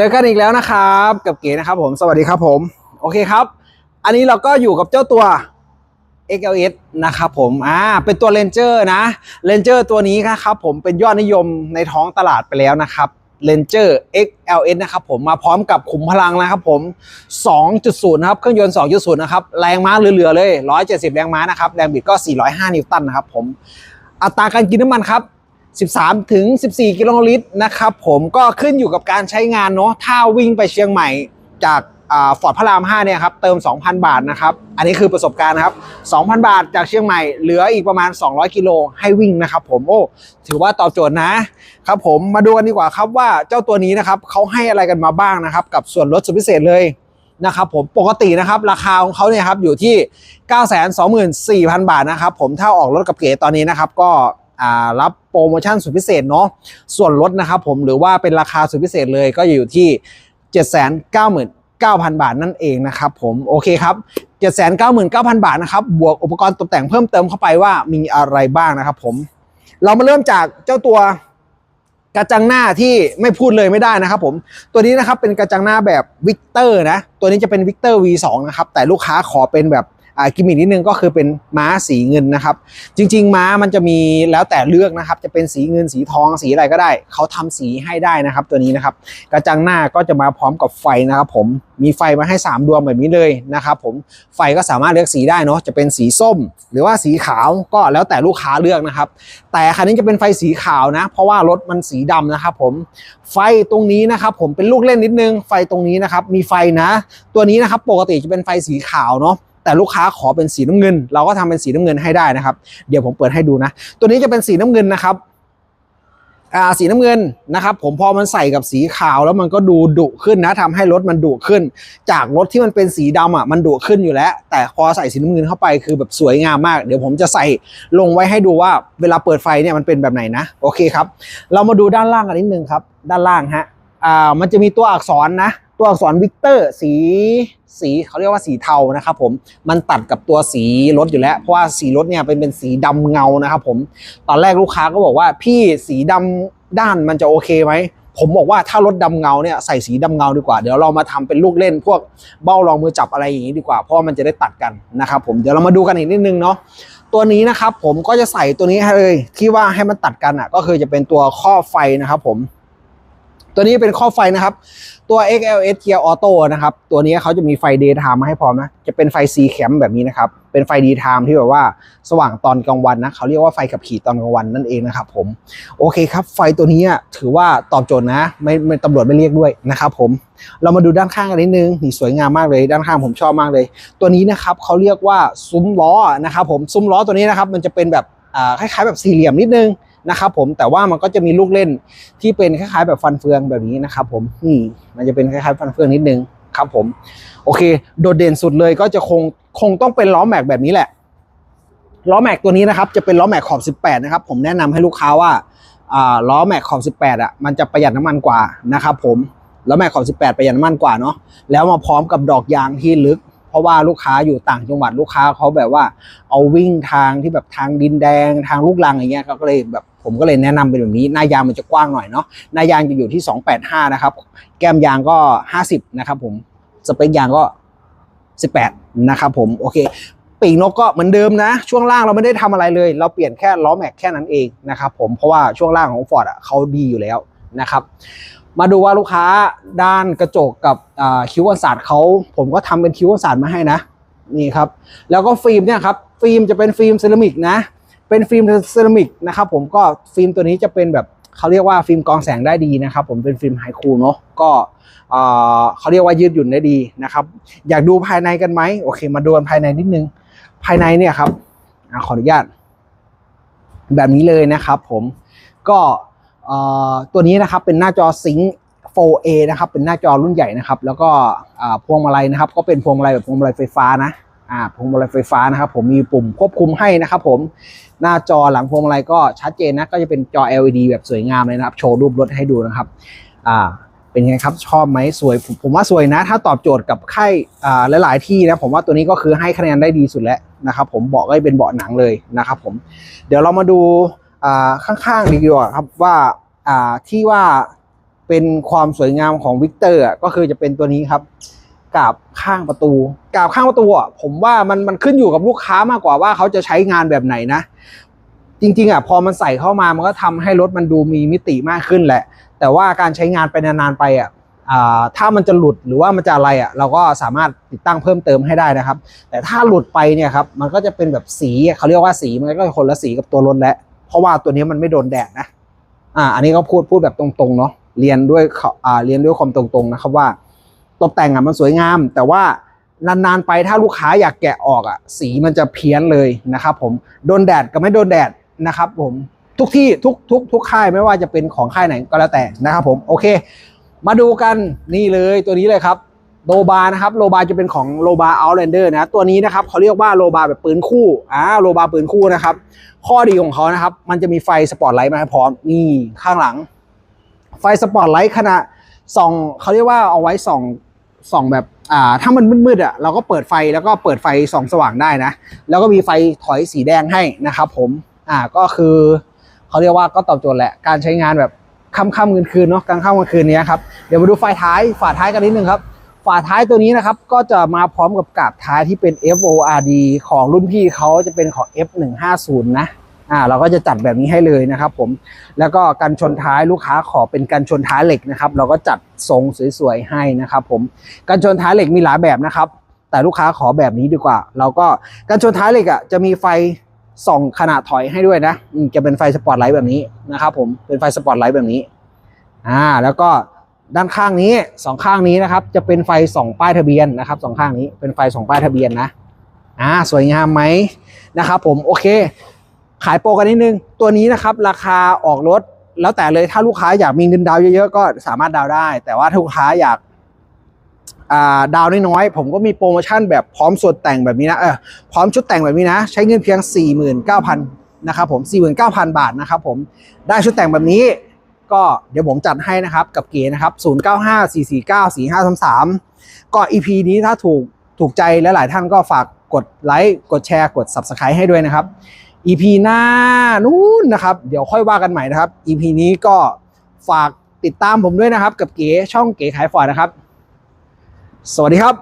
เจอกันอีกแล้วนะครับ กับเก๋นะครับผมสวัสดีครับผม โอเคครับ อันนี้เราก็อยู่กับเจ้าตัว XLS นะครับผม อ่า เป็นตัว Ranger นะ Ranger ตัวนี้นะครับผมเป็นยอดนิยมในท้องตลาดไปแล้วนะครับ Ranger XLS นะครับผม มาพร้อมกับขุมพลังนะครับผม 2.0 นะครับ เครื่องยนต์ 2.0 นะครับ แรงม้าเหลือๆเลย 170 แรงม้านะครับ แรงบิดก็ 405 นิวตันนะครับผม อัตราการกินน้ำมันครับ 13 ถึง 14 กิโลลิตรนะครับผมก็ขึ้นอยู่กับการใช้งานเนาะถ้าวิ่งไปเชียงใหม่จากฟอร์ดพระราม 5 เนี่ยครับเติม 2,000 บาทนะครับ อันนี้คือประสบการณ์นะครับ 2,000 บาทจากเชียงใหม่เหลืออีกประมาณ 200 กิโลให้วิ่งนะครับผมโอ้ถือว่าตอบโจทย์นะครับผมมาดูกันดีกว่าครับว่าเจ้าตัวนี้นะครับเขาให้อะไรกันมาบ้างนะครับ กับส่วนลดสุดพิเศษเลยนะครับผมปกตินะครับราคาของเขาเนี่ยครับอยู่ที่ 924,000 บาทนะครับผมถ้าออกรถกับเก๋ตอนนี้นะครับก็ รับโปรโมชั่นสุดพิเศษเนาะส่วนลดนะครับผมหรือว่าเป็นราคาสุดพิเศษเลยก็อยู่ที่ 799,000 บาทนั่นเองนะครับผมโอเคครับ 799,000 บาทนะครับบวกอุปกรณ์ตกแต่งเพิ่มเติมเข้าไปว่ามีอะไรบ้างนะครับผมเรามาเริ่มจากเจ้าตัวกระจังหน้าที่ไม่พูดเลยไม่ได้นะครับผมตัวนี้นะครับเป็นกระจังหน้าแบบวิกเตอร์นะตัวนี้จะเป็นวิกเตอร์ V2 นะครับแต่ลูกค้าขอเป็นแบบ กิมมิคนิดนึงก็คือเป็นม้าสีเงินนะครับ จริง ๆ ม้ามันจะมีแล้วแต่เลือกนะครับ จะเป็นสีเงินสีทองสีอะไรก็ได้ เขาทำสีให้ได้นะครับ ตัวนี้นะครับ กระจังหน้าก็จะมาพร้อมกับไฟนะครับผมมีไฟมาให้ 3 ดวงแบบนี้เลยนะครับผมไฟก็สามารถเลือกสีได้เนาะจะเป็นสีส้ม หรือว่าสีขาวก็แล้วแต่ลูกค้าเลือกนะครับ แต่คันนี้จะเป็นไฟสีขาวนะ เพราะว่ารถมันสีดำนะครับผมไฟตรงนี้นะครับผมเป็นลูกเล่นนิดนึงไฟตรงนี้นะครับมีไฟนะ ตัวนี้นะครับปกติจะเป็นไฟสีขาวเนาะ แต่ลูกค้าขอเป็นสีน้ำเงิน เราก็ทำเป็นสีน้ำเงินให้ได้นะครับ เดี๋ยวผมเปิดให้ดูนะ ตัวนี้จะเป็นสีน้ำเงินนะครับอ่าสีน้ำเงินนะครับ ผมพอมันใส่กับสีขาวแล้วมันก็ดูดุขึ้นนะทำให้รถมันดุขึ้น จากรถที่มันเป็นสีดำอะมันดุขึ้นอยู่แล้ว แต่พอใส่สีน้ำเงินเข้าไปคือแบบสวยงามมาก เดี๋ยวผมจะใส่ลงไว้ให้ดูว่าเวลาเปิดไฟเนี่ยมันเป็นแบบไหนนะโอเคครับ เรามาดูด้านล่างกันนิดนึงครับ ด้านล่างฮะอ่ามันจะมีตัวอักษรนะ ตัวอักษรวิกเตอร์ สีสีเขาเรียกว่าสีเทานะครับผมมันตัดกับตัวสีรถอยู่แล้ว เพราะว่าสีรถเนี่ยเป็นเป็นสีดำเงานะครับผมตอนแรกลูกค้าก็บอกว่าพี่สีดำด้านมันจะโอเคไหมผมบอกว่าถ้ารถดำเงาเนี่ยใส่สีดำเงาดีกว่าเดี๋ยวเรามาทำเป็นลูกเล่น พวกเบ้ารองมือจับอะไรอย่างนี้ดีกว่า เพราะมันจะได้ตัดกันนะครับผมเดี๋ยวเรามาดูกันอีกนิดนึงเนาะตัวนี้นะครับผมก็จะใส่ตัวนี้ให้เลยที่ว่าให้มันตัดกันอะก็คือจะเป็นตัวข้อไฟนะครับผม ตัวนี้เป็นข้อไฟนะครับ ตัว XLS Gear Auto นะครับ ตัวนี้เขาจะมีไฟ Daytime มาให้พร้อมนะ จะเป็นไฟ C Cam แบบนี้นะครับ เป็นไฟ Daytime ที่แบบว่าสว่างตอนกลางวันนะ เขาเรียกว่าไฟขับขี่ตอนกลางวันนั่นเองนะครับผม โอเคครับ ไฟตัวนี้ถือว่าตอบโจทย์นะ ไม่ไม่ตำรวจไม่เรียกด้วยนะครับผม เรามาดูด้านข้างกันนิดนึง นี่สวยงามมากเลย ด้านข้างผมชอบมากเลย ตัวนี้นะครับเขาเรียกว่าซุ้มล้อนะครับผม ซุ้มล้อตัวนี้นะครับ มันจะเป็นแบบคล้ายๆแบบสี่เหลี่ยมนิดนึง นะครับผมแต่ว่ามันก็จะมีลูกเล่นที่เป็นคล้ายๆ แบบฟันเฟืองแบบนี้นะครับผมนี่มันจะเป็นคล้ายๆ ฟันเฟืองนิดนึงครับผมโอเค โดดเด่นสุดเลยก็จะคงคงต้องเป็นล้อแม็กแบบนี้แหละล้อแม็กตัวนี้นะครับจะเป็นล้อแม็กขอบ 18 นะครับ ผมแนะนำให้ลูกค้าว่าล้อแม็กขอบ 18 อะมันจะประหยัดน้ำมันกว่านะครับผมล้อแม็กขอบ 18 ประหยัดน้ำมันกว่าเนาะแล้วมาพร้อมกับดอกยางที่ลึก ราะว่าลูกค้าอยู่ต่างจังหวัดลูกค้าเขาแบบว่าเอาวิ่งทางที่แบบทางดินแดงทางลูกลังอย่างเงี้ยเขาก็เลยแบบผมก็เลยแนะนำเป็นแบบนี้หน้ายางมันจะกว้างหน่อยเนาะหน้ายางจะอยู่ที่ 285 นะครับ แก้มยางก็ 50 นะครับผมสเปคยางก็ 18 นะครับผมโอเคปีกนกก็เหมือนเดิมนะ ช่วงล่างเราไม่ได้ทำอะไรเลย เราเปลี่ยนแค่ล้อแม็กแค่นั้นเองนะครับผมเพราะว่าช่วงล่างของ Ford อะเขาดีอยู่แล้วนะครับมาดูว่าลูกค้าด้านกระจกกับคิ้วกันศาสตร์เขาผมก็ทำเป็นคิ้วกันศาสตร์มาให้นะนี่ครับแล้วก็ฟิล์มเนี่ยครับฟิล์มจะเป็นฟิล์มเซรามิกนะ เป็นฟิล์มเซรามิกนะครับผมก็ฟิล์มตัวนี้จะเป็นแบบเขาเรียกว่าฟิล์มกองแสงได้ดีนะครับผมเป็นฟิล์มไฮคูลเนาะก็เขาเรียกว่ายืดหยุ่นได้ดีนะครับ อยากดูภายในกันไหมโอเค มาดูกันภายในนิดนึง ภายในเนี่ยครับอขออนุญาต แบบนี้เลยนะครับ ผมก็ ตัวนี้นะครับเป็นหน้าจอซิง 4A นะครับเป็นหน้าจอรุ่นใหญ่นะครับ แล้วก็พวงมาลัยนะครับก็เป็นพวงมาลัยแบบพวงมาลัยไฟฟ้านะอ่าพวงมาลัยไฟฟ้านะครับผมมีปุ่มควบคุมให้นะครับผมหน้าจอหลังพวงมาลัยก็ชัดเจนนะก็จะเป็นจอ LED แบบสวยงามเลยนะครับ โชว์รูปรถให้ดูนะครับอ่าเป็นไงครับชอบไหมสวยผมว่าสวยนะ ถ้าตอบโจทย์กับค่ายอ่าหลาย ๆ ที่นะผมว่าตัวนี้ก็คือให้คะแนนได้ดีสุดแล้วนะครับผมเบอกก็เป็นเบาะหนังเลยนะครับผมเดี๋ยวเรามาดู ข้างๆดีกว่าครับว่าที่ว่าเป็นความสวยงามของวิกเตอร์ก็คือจะเป็นตัวนี้ครับกาบข้างประตูกาบข้างประตูอะผมว่ามันมันขึ้นอยู่กับลูกค้ามากกว่าว่าเขาจะใช้งานแบบไหนนะ จริง ๆอะพอมันใส่เข้ามามันก็ทำให้รถมันดูมีมิติมากขึ้นแหละ แต่ว่าการใช้งานไปนานๆไปอะถ้ามันจะหลุดหรือว่ามันจะอะไรอะเราก็สามารถติดตั้งเพิ่มเติมให้ได้นะครับ แต่ถ้าหลุดไปเนี่ยครับมันก็จะเป็นแบบสีเขาเรียกว่าสีมันก็คนละสีกับตัวรถแล้ว เพราะว่าตัวนี้มันไม่โดนแดดนะ อ่า อันนี้ก็พูดพูดแบบตรงๆเนาะเรียนด้วยเขาอ่าเรียนด้วยความตรงๆนะครับว่า ตกแต่งอะมันสวยงาม แต่ว่านานๆไปถ้าลูกค้าอยากแกะออกอะ สีมันจะเพี้ยนเลยนะครับ ผมโดนแดดกับไม่โดนแดดนะครับ ผมทุกที่ทุกทุกทุกค่ายไม่ว่าจะเป็นของค่ายไหนก็แล้วแต่นะครับ ผมโอเค มาดูกันนี่เลยตัวนี้เลยครับ โลบานะครับโลบาจะเป็นของโลบาเอาแลนเดอร์นะตัวนี้นะครับเขาเรียกว่าโลบาแบบปืนคู่อ่าโลบาปืนคู่นะครับ ข้อดีของเขานะครับ มันจะมีไฟสปอตไลท์มาให้พร้อมนี่ข้างหลัง ไฟสปอตไลท์ขณะส่องเขาเรียกว่าเอาไว้ส่องส่องแบบอ่าถ้ามันมืดๆอะเราก็เปิดไฟแล้วก็เปิดไฟส่องสว่างได้นะ แล้วก็มีไฟถอยสีแดงให้นะครับผมอ่าก็คือเขาเรียกว่าก็ตอบโจทย์แหละการใช้งานแบบค่ำๆคืนๆเนาะกลางค่ำกลางคืนนี้ครับเดี๋ยวมาดูไฟท้ายฝาท้ายกันนิดนึงครับ ฝาท้ายตัวนี้นะครับ ก็จะมาพร้อมกับกาบท้ายที่เป็น FORD ของรุ่นพี่เขาจะเป็นของ F150 นะอ่าเราก็จะจัดแบบนี้ให้เลยนะครับผมแล้วก็กันชนท้ายลูกค้าขอเป็นกันชนท้ายเหล็กนะครับ เราก็จัดทรงสวยๆให้นะครับผมกันชนท้ายเหล็กมีหลายแบบนะครับ แต่ลูกค้าขอแบบนี้ดีกว่า เราก็กันชนท้ายเหล็กอะจะมีไฟส่องขนาดถอยให้ด้วยนะจะเป็นไฟสปอตไลท์แบบนี้นะครับผมเป็นไฟสปอตไลท์แบบนี้อ่าแล้วก็ ด้านข้างนี้สองข้างนี้นะครับ จะเป็นไฟส่องป้ายทะเบียนนะครับสองข้างนี้เป็นไฟส่องป้ายทะเบียนนะอ่าสวยงามไหมนะครับผมโอเค ขายโปรกันนิดนึง ตัวนี้นะครับราคาออกรถแล้วแต่เลยถ้าลูกค้าอยากมีเงินดาวเยอะๆก็สามารถดาวได้ แต่ว่าถ้าลูกค้าอยากาดาวน์น้อยๆ ผมก็มีโปรโมชั่นแบบพร้อมส่วนแต่งแบบนี้นะเออพร้อมชุดแต่งแบบนี้นะ ใช้เงินเพียง 49,000นะครับผม49,000 บาทนะครับผมได้ชุดแต่งแบบนี้ ก็เดี๋ยวผมจัดให้นะครับกับเก๋นะครับ 0954494533 ก็ EP นี้ถ้าถูกถูกใจหลายท่านก็ฝากกดไลค์กดแชร์กด Subscribe ให้ด้วยนะครับ EP หน้านู้นนะครับ เดี๋ยวค่อยว่ากันใหม่นะครับ EP นี้ก็ฝากติดตามผมด้วยนะครับ กับเก๋ช่องเก๋ขายฟอร์ดนะครับ สวัสดีครับ